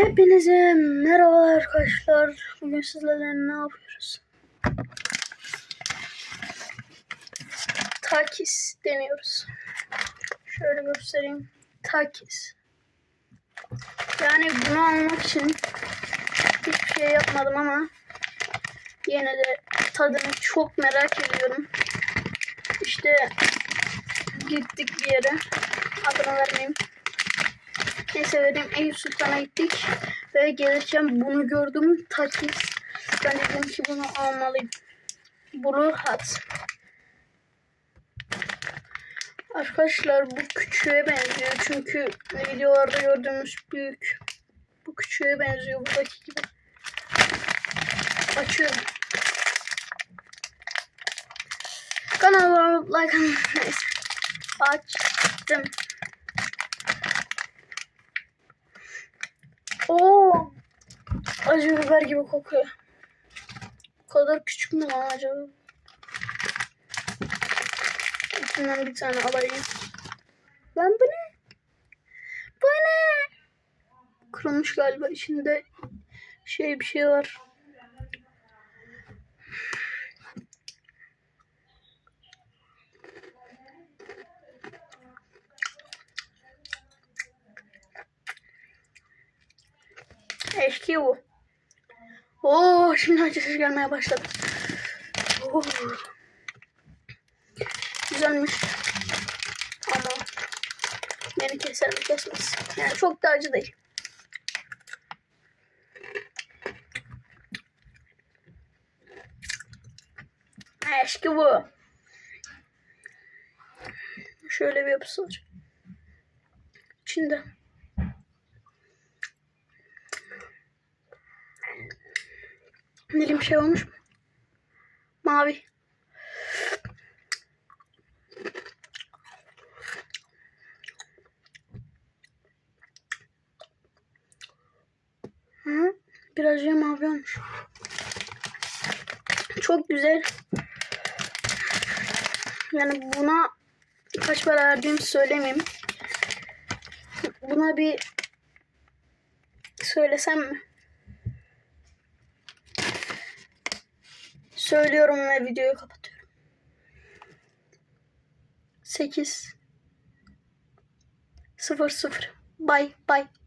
Hepinize merhaba arkadaşlar. Bugün sizlerle ne yapıyoruz? Takis deniyoruz. Şöyle göstereyim. Takis. Yani bunu almak için hiçbir şey yapmadım ama yine de tadını çok merak ediyorum. İşte gittik bir yere. Adını vermeyeyim. Vereyim Eyüp Sultan'a gittik. Ve gelirken bunu gördüm. Takis. Ben dedim ki bunu almalıyım. Blue Hat. Arkadaşlar bu küçüğe benziyor. Çünkü videolarda gördüğümüz büyük. Bu küçüğe benziyor buradaki gibi. Açıyorum. Kanalıma like neyse. Açtım. Oo. Acı biber gibi kokuyor. Bu kadar küçük mü lan acaba? İçinden bir tane alayım. Ben bu ne? Bu ne? Kırılmış galiba içinde şey bir şey var. Eşki bu. Oo, şimdi acı ses gelmeye başladı. Oo. Güzelmiş. Ama beni keser mi kesmez. Yani çok da acı değil. Eşki bu. Şöyle bir yapısı var. İçinde. Dilim şey olmuş mu? Mavi. Hı, biraz ya mavi olmuş. Çok güzel. Yani buna kaç para verdiğimi söylemeyeyim. Buna bir söylesem mi? Söylüyorum ve videoyu kapatıyorum. 8 0 0 Bye bye.